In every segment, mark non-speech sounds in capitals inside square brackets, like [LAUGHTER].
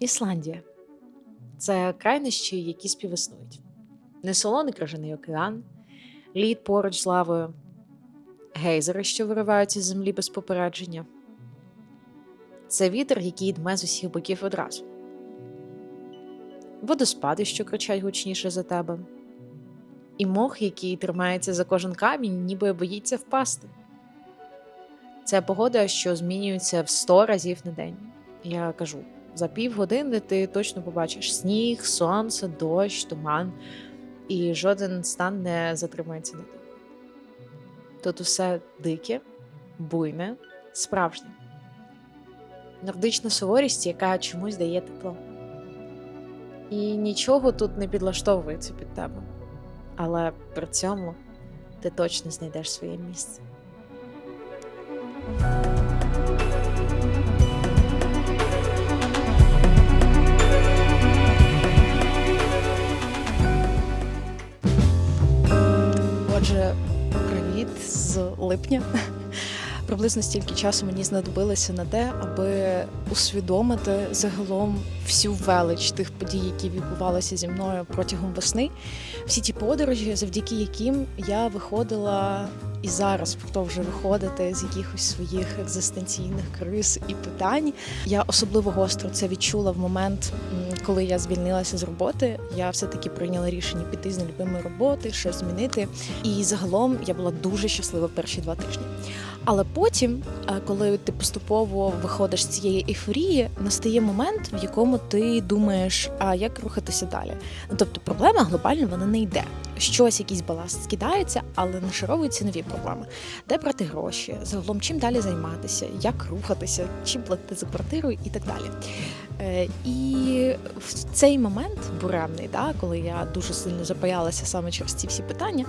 Ісландія це крайнощі, які співіснують. Несолоний крижаний океан, лід поруч з лавою, гейзери, що вириваються з землі без попередження. Це вітер, який дме з усіх боків одразу. Водоспади, що кричать гучніше за тебе, і мох, який тримається за кожен камінь, ніби боїться впасти. Це погода, що змінюється в 100 разів на день. Я кажу, за півгодини ти точно побачиш сніг, сонце, дощ, туман, і жоден стан не затримається на тебе. Тут усе дике, буйне, справжнє. Нордична суворість, яка чомусь дає тепло. І нічого тут не підлаштовується під тебе. Але при цьому ти точно знайдеш своє місце. З липня. [LAUGHS] Приблизно стільки часу мені знадобилося на те, аби усвідомити загалом всю велич тих подій, які відбувалися зі мною протягом весни. Всі ті подорожі, завдяки яким я виходила і зараз продовжую виходити з якихось своїх екзистенційних криз і питань. Я особливо гостро це відчула в момент, коли я звільнилася з роботи. Я все-таки прийняла рішення піти з нелюбимої роботи, щось змінити. І загалом я була дуже щаслива перші два тижні. Але потім, е, коли ти поступово виходиш з цієї ейфорії, настає момент, в якому ти думаєш, а як рухатися далі. Ну тобто проблема глобально вона не йде. Щось, якийсь баласт скидається, але нашаровуються нові проблеми. Де брати гроші, загалом чим далі займатися, як рухатися, чим платити за квартиру і так далі. Е, І в цей момент буремний, да, коли я дуже сильно запаялася саме через ці всі питання,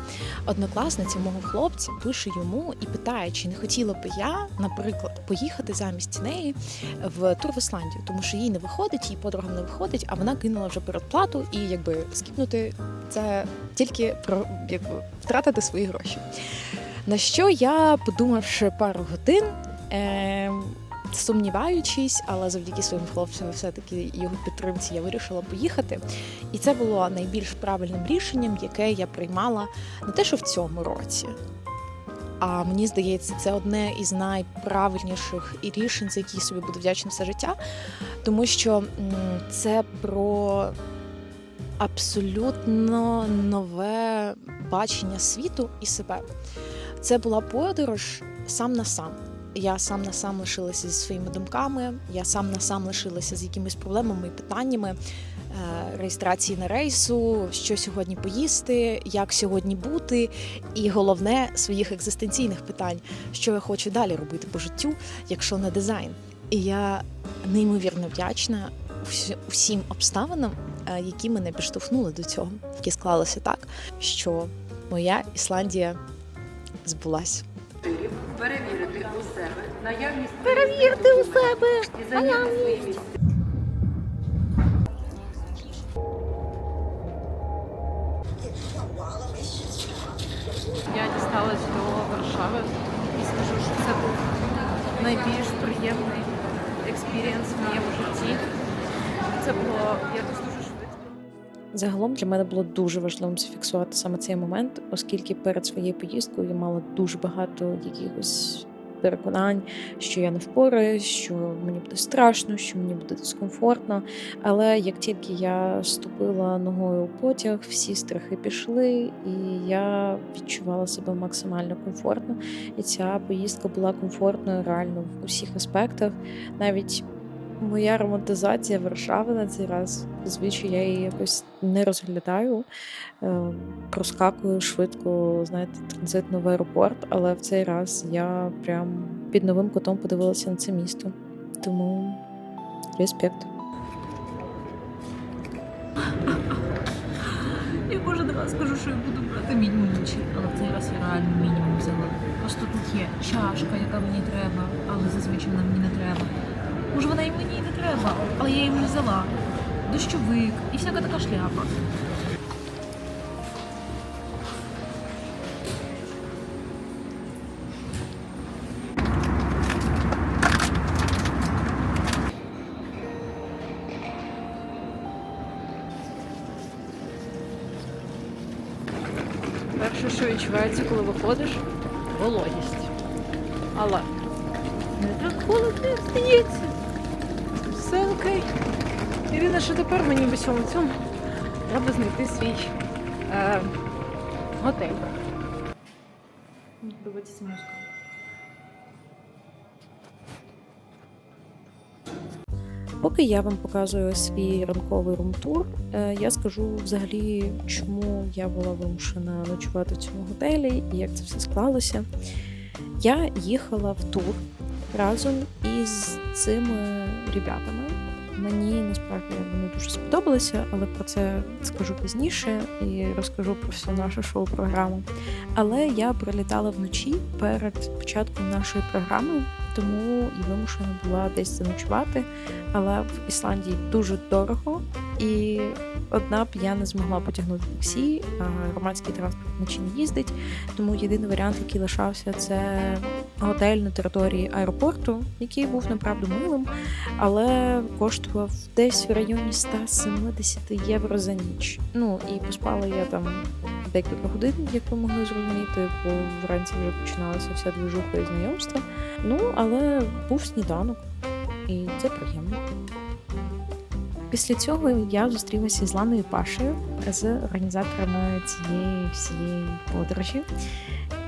однокласниця мого хлопця пише йому і питає, чи не хотіла би я, наприклад, поїхати замість неї в тур в Ісландію, тому що їй не виходить, їй подругам не виходить, а вона кинула вже передплату і якби скіпнути це тільки про якби втратити свої гроші. На що я, подумавши пару годин, е, сумніваючись, але завдяки своїм хлопцям, все-таки його підтримці, я вирішила поїхати. І це було найбільш правильним рішенням, яке я приймала не те, що в цьому році. А мені здається, це одне із найправильніших рішень, за які собі буду вдячна все життя, тому що це про абсолютно нове бачення світу і себе. Це була подорож сам на сам. Я сам на сам лишилася зі своїми думками, я сам на сам лишилася з якимись проблемами і питаннями е, реєстрації на рейсу, що сьогодні поїсти, як сьогодні бути, і головне своїх екзистенційних питань, що я хочу далі робити по життю, якщо не дизайн. І я неймовірно вдячна всі- усім обставинам, які мене підштовхнули до цього, які склалися так, що моя Ісландія збулася. Перевірити у себе наявність Перевірте у себе і зайняти. Я дісталась до Варшави і скажу, що це був найбільш приємний експірієнс в моєму житті. Це було якось. Загалом для мене було дуже важливим зафіксувати саме цей момент, оскільки перед своєю поїздкою я мала дуже багато якихось переконань, що я не впораюсь, що мені буде страшно, що мені буде дискомфортно. Але як тільки я ступила ногою у потяг, всі страхи пішли, і я відчувала себе максимально комфортно. І ця поїздка була комфортною реально в усіх аспектах, навіть. Моя романтизація Варшави на цей раз. Звичай я її якось не розглядаю. Е, проскакую швидко, знаєте, транзитно в аеропорт, але в цей раз я прям під новим кутом подивилася на це місто. Тому респект. Я кожен раз скажу, що я буду брати мінімум інші, але в цей раз я реально мінімум взяла. Просто тут є чашка, яка мені треба, але зазвичай вона мені не треба. Може вона і мені не треба, але я її вже взяла. Дощовик і всяка така шляпа. Перше, що відчувається, коли виходиш, голодність. Але не так холодно здається. Все окей. Єдине, що тепер мені в усьому цьому треба знайти свій е, готель. Дивитися музику. Поки я вам показую свій ранковий румтур, е, я скажу взагалі, чому я була вимушена ночувати в цьому готелі і як це все склалося. Я їхала в тур разом із цими ребятами. Мені насправді вони дуже сподобалися, але про це скажу пізніше і розкажу про всю нашу шоу-програму. Але я прилітала вночі перед початком нашої програми, тому і вимушена була десь заночувати. Але в Ісландії дуже дорого, і одна б я не змогла потягнути таксі, а громадський транспорт вночі не їздить. Тому єдиний варіант, який лишався, це готель на території аеропорту, який був направду милим, але коштував десь в районі 170 євро за ніч. Ну і поспала я там декілька годин, як ви могли зрозуміти, бо вранці вже починалася вся движуха і знайомства. Ну, але був сніданок, і це приємно. Після цього я зустрілася з Ланою Пашею з організаторами цієї всієї подорожі.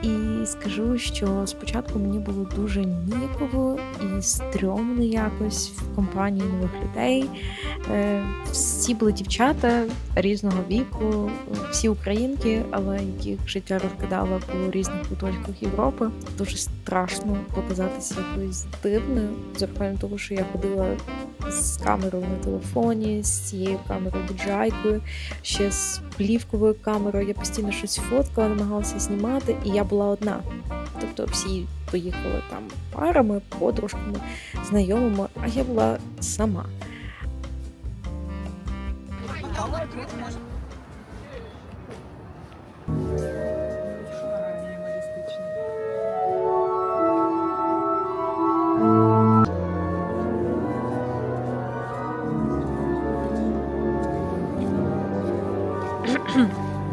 І скажу, що спочатку мені було дуже ніяково і стрьомно якось в компанії нових людей. Е, Всі були дівчата різного віку, всі українки, але яких життя розкидало по різних куточках Європи. Дуже страшно показатися якоюсь дивною, з урахуванням того, що я ходила з камерою на телефоні, з цією камерою DJI-кою, ще з плівковою камерою. Я постійно щось фоткала, намагалася знімати, і я була одна. Тобто всі поїхали там парами, подружками, знайомими, а я була сама.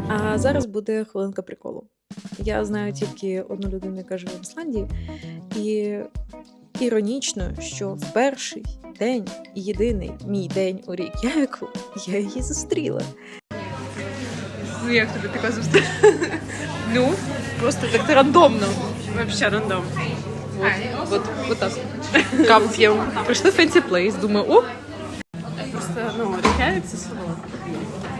А зараз буде хвилинка приколу. Я знаю тільки одну людину, яка живе в Ісландії, і іронічно, що в перший день, єдиний мій день у Рейк'явіку, я її зустріла. Ну як тобі така зустріч? Ну, просто так рандомно. Вообще рандом. Вот, вот, вот так. Каву п'ємо. Прийшли в Fancy Place, думаю, о! Просто, ну, Рейкявік це село.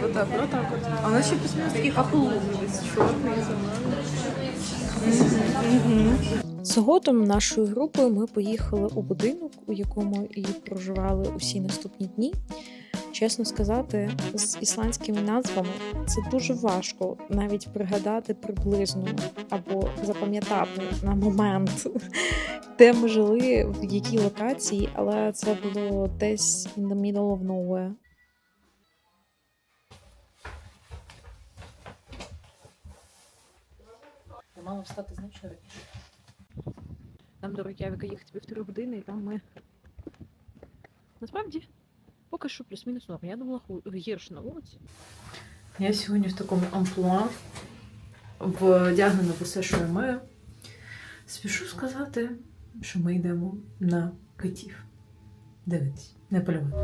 Вот так, вот так от. А у нас ще плюс-мінус такий хапулу весь чорний, зелений. Згодом нашою групою ми поїхали у будинок, у якому і проживали усі наступні дні. Чесно сказати, з ісландськими назвами це дуже важко навіть пригадати приблизно або запам'ятати на момент, [LAUGHS] де ми жили, в якій локації, але це було десь in the middle of nowhere. Мала встати значно раніше. Нам до Рокявіка їхати півтори години, і там ми. Насправді, поки що плюс-мінус норм. Я думала ху- гірше на вулиці. Я сьогодні в такому амплуа, вдягнена в усе, що я маю. Спішу сказати, що ми йдемо на китів. Дивитись, не полювати.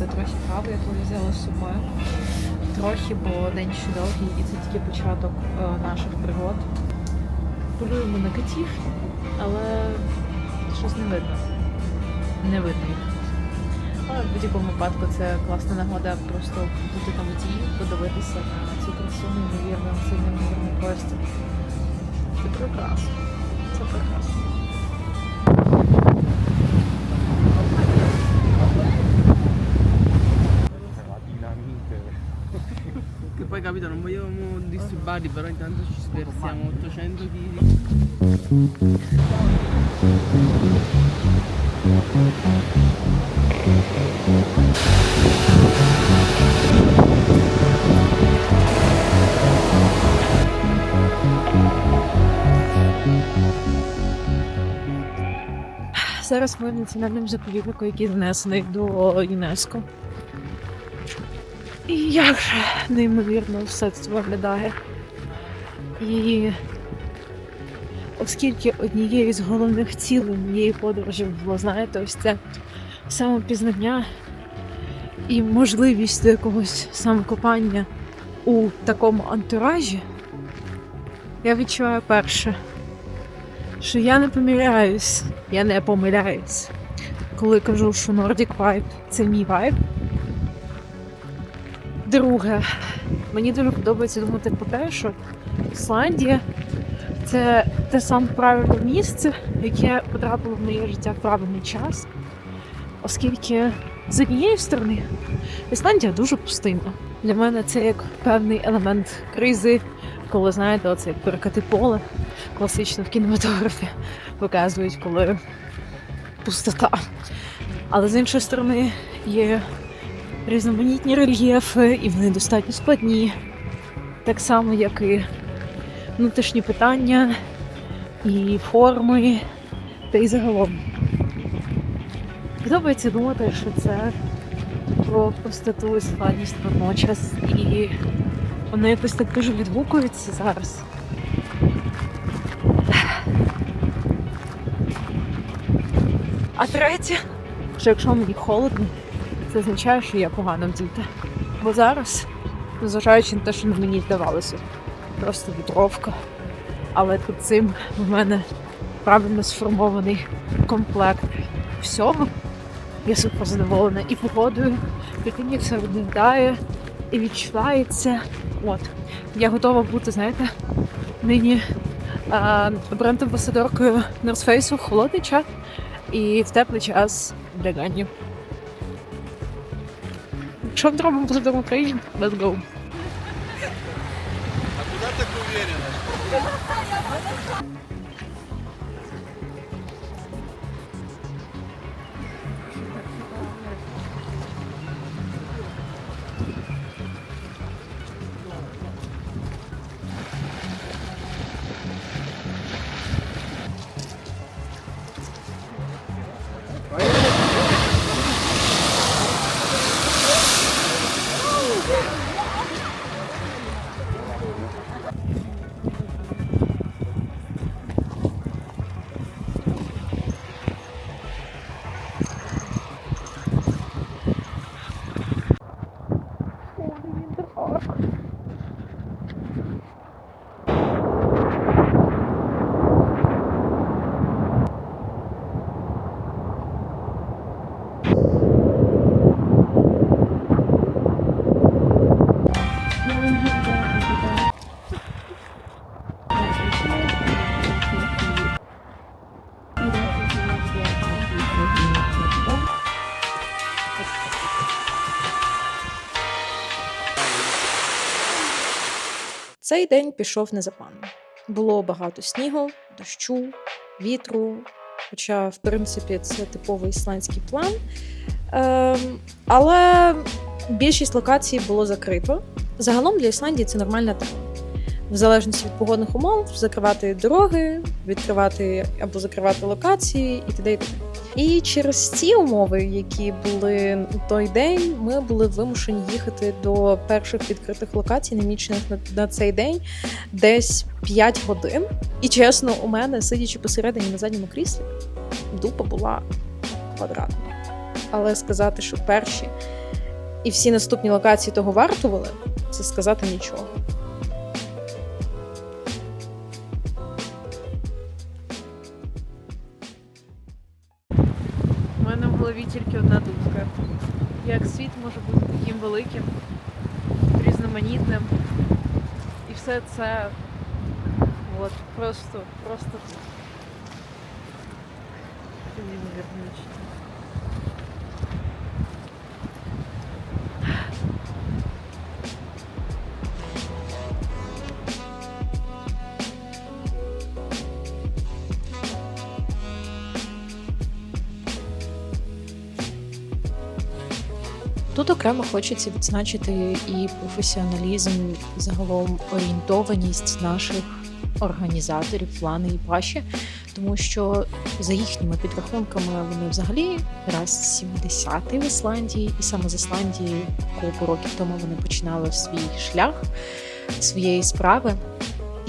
Випити трохи кави, яку я взяла з собою. Трохи, бо день ще довгий, і це тільки початок е, наших пригод. Полюємо на китів, але щось не видно. Не видно їх. Але в будь-якому випадку це класна нагода просто бути на воді, подивитися на цю красу, неймовірно, цей неймовірний простір. Це прекрасно. Це прекрасно. Disturbarli, però intanto ci scherziamo 800 kg. Зараз ми в національному заповіднику, який внесений до ЮНЕСКО. І як же неймовірно все це виглядає. І оскільки однією з головних цілей моєї подорожі було, знаєте, ось це самопізнання і можливість до якогось самокопання у такому антуражі, я відчуваю перше, що я не помиляюсь, я не помиляюсь, коли кажу, що Nordic Vibe – це мій вайб. Друге, мені дуже подобається думати про те, що Ісландія це те саме правильне місце, яке потрапило в моє життя в правильний час. Оскільки з однієї сторони Ісландія дуже пустинна. Для мене це як певний елемент кризи, коли знаєте, оце як перекати поле класично в кінематографі показують, коли пустота. Але з іншої сторони є різноманітні рельєфи, і вони достатньо складні. Так само, як і внутрішні питання, і форми, та й загалом. Подобається думати, що це про пустоту і складність водночас. І воно якось так дуже відгукується зараз. А третє, що якщо мені холодно, це означає, що я погано вдіта. Бо зараз, незважаючи на те, що мені здавалося, просто вітровка. Але тут цим в мене правильно сформований комплект всього. Я супер задоволена і погодою, і все виглядає, і відчувається. От. Я готова бути, знаєте, нині бренд-амбасадоркою North Face в холодний час і в теплий час для ганів. Якщо треба буде в Україні, let's go. ありがとうござ。Цей день пішов незапанно. Було багато снігу, дощу, вітру. Хоча, в принципі, це типовий ісландський план. Ем, але більшість локацій було закрито. Загалом для Ісландії це нормальна тема. В залежності від погодних умов, закривати дороги, відкривати або закривати локації і т.д. і т.п. І через ці умови, які були у той день, ми були вимушені їхати до перших відкритих локацій, намічених на, цей день, десь 5 годин. І чесно, у мене, сидячи посередині на задньому кріслі, дупа була квадратна. Але сказати, що перші і всі наступні локації того вартували, це сказати нічого. Це Вот, просто, просто. Тут окремо хочеться відзначити і професіоналізм, і загалом орієнтованість наших організаторів Лани і Паші, тому що за їхніми підрахунками вони взагалі раз 70 в Ісландії, і саме з Ісландії кілька років тому вони починали свій шлях своєї справи.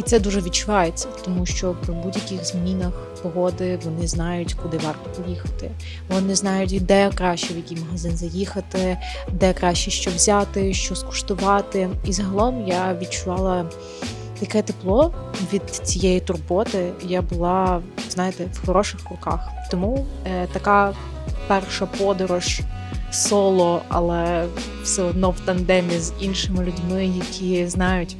І це дуже відчувається, тому що при будь-яких змінах погоди вони знають, куди варто поїхати. Вони знають, де краще в який магазин заїхати, де краще що взяти, що скуштувати. І загалом я відчувала таке тепло від цієї турботи. Я була, знаєте, в хороших руках. Тому е, така перша подорож соло, але все одно в тандемі з іншими людьми, які знають.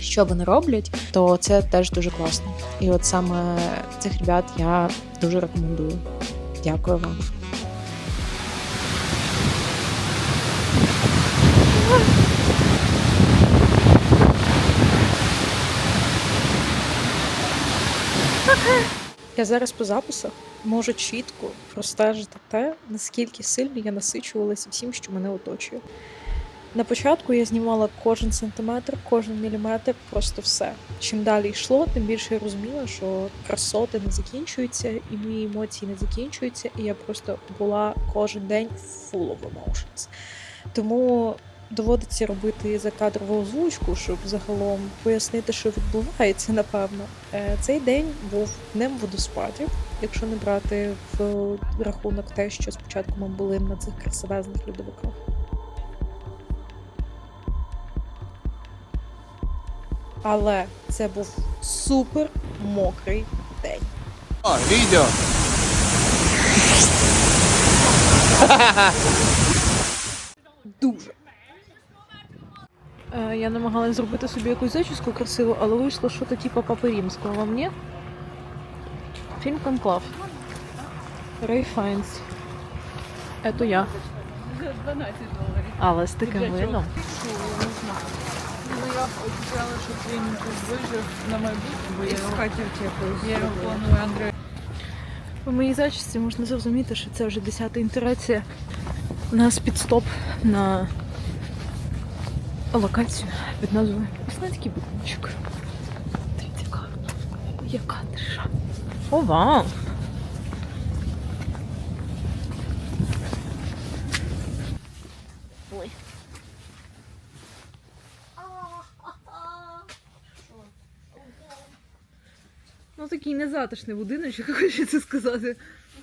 Що вони роблять, то це теж дуже класно. І от саме цих ребят я дуже рекомендую. Дякую вам. Я зараз по записах можу чітко простежити те, наскільки сильно я насичувалася всім, що мене оточує. На початку я знімала кожен сантиметр, кожен міліметр, просто все. Чим далі йшло, тим більше я розуміла, що красоти не закінчуються, і мої емоції не закінчуються, і я просто була кожен день full of emotions. Тому доводиться робити закадрову озвучку, щоб загалом пояснити, що відбувається, напевно. Е, Цей день був днем водоспадів, якщо не брати в рахунок те, що спочатку ми були на цих красивезних льодовиках. Але це був супер мокрий день. Відео. Дуже. Е, я намагалась зробити собі якусь зачіску красиву, але вийшло щось типу папи римського. Вам ні? Фільм Конклав. Рей Файнс. Ето я. 12 доларів. Але з таким видом. Я обіцяла, що він вижив на майбутнє, бо я його, я його планую Андрію. По моїй зачісці можна зрозуміти, що це вже десята інтерація. У нас підстоп на локацію під назвою Ісландський будиночок. Дивіться, яка, яка тиша. О, вау! Ой. Ну такий незатишний будиночок, хочеться сказати.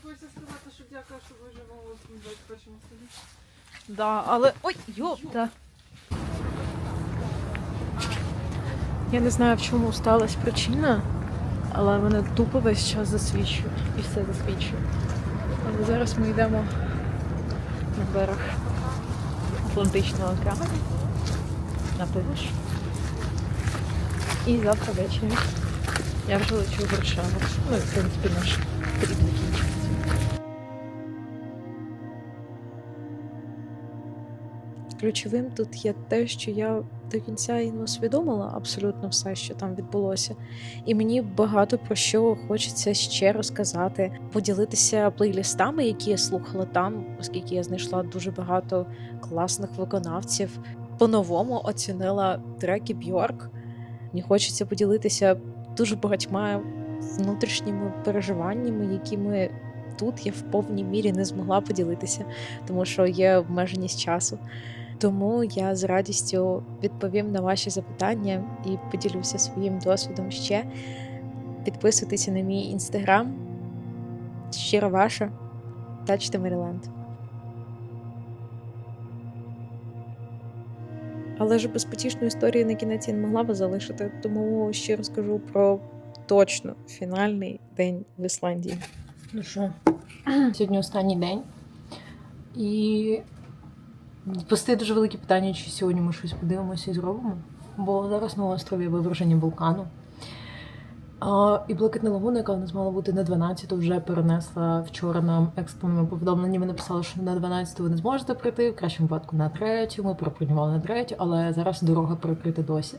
Хочеться сказати, що дякую, що ви живемо у 21 столітті. Да, але. Ой, йопта. Я не знаю, в чому сталася причина, але мене тупо весь час засвічує і все засвічує. Але зараз ми йдемо на берег Атлантичного океану на пляж. І завтра ввечері я вже лечу в Варшаву. Ну, в принципі, наш тріп закінчується. Ключовим тут є те, що я до кінця і не усвідомила абсолютно все, що там відбулося. І мені багато про що хочеться ще розказати, поділитися плейлістами, які я слухала там, оскільки я знайшла дуже багато класних виконавців. По-новому оцінила треки Бьорк. Мені хочеться поділитися дуже багатьма внутрішніми переживаннями, якими тут я в повній мірі не змогла поділитися, тому що є обмеженість часу. Тому я з радістю відповім на ваші запитання і поділюся своїм досвідом ще. Підписуйтеся на мій інстаграм. Щиро ваша. Тачте Меріленд. Але ж безпотішну історію на кінець я не могла би залишити, тому ще розкажу про точно фінальний день в Ісландії. Ну що, сьогодні останній день. І постає дуже велике питання, чи сьогодні ми щось подивимося і зробимо. Бо зараз на острові виверження вулкану. А, і блакитна лагуна, яка у нас мала бути на 12, вже перенесла вчора нам екстреному повідомленні. Ми написали, що на 12 ви не зможете прийти, в кращому випадку на 3, ми пропонували на 3, але зараз дорога перекрита досі.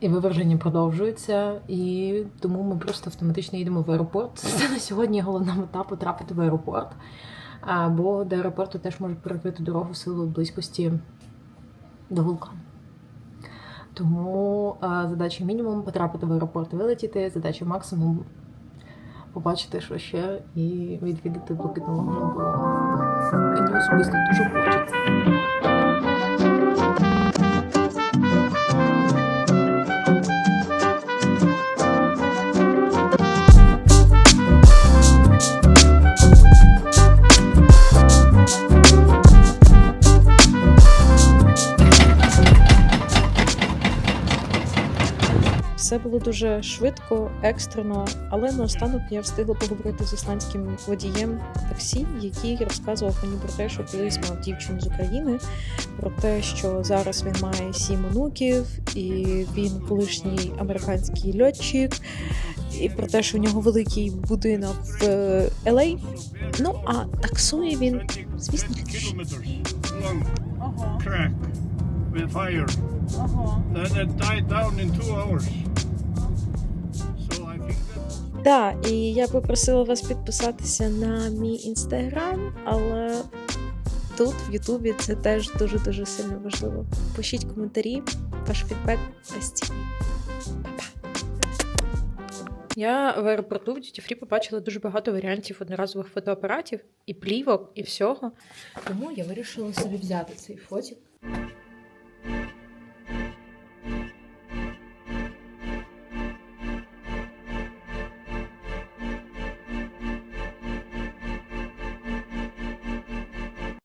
І виверження продовжується, і тому ми просто автоматично їдемо в аеропорт. [LAUGHS] Це на сьогодні головна мета потрапити в аеропорт. Бо до аеропорту теж можуть перекрити дорогу в силу близькості до вулкану. Тому а, задача мінімум потрапити в аеропорт, вилетіти, задача максимум побачити, що ще, і відвідати блакитну лагуну, бо мені особисто дуже хочеться. Дуже швидко, екстрено, але наостанок я встигла поговорити з ісландським водієм таксі, який розказував мені про те, що колись мав дівчину з України, про те, що зараз він має сім онуків, і він колишній американський льотчик, і про те, що в нього великий будинок в е, LA. Ну а таксує він, звісно, Ага, crack with fire. ага. Так, і я попросила вас підписатися на мій інстаграм, але тут, в Ютубі, це теж дуже-дуже сильно важливо. Пишіть коментарі, ваш фідбек безцінний. Па-па. Я в аеропорту в Free побачила дуже багато варіантів одноразових фотоапаратів і плівок, і всього. Тому я вирішила собі взяти цей фотик.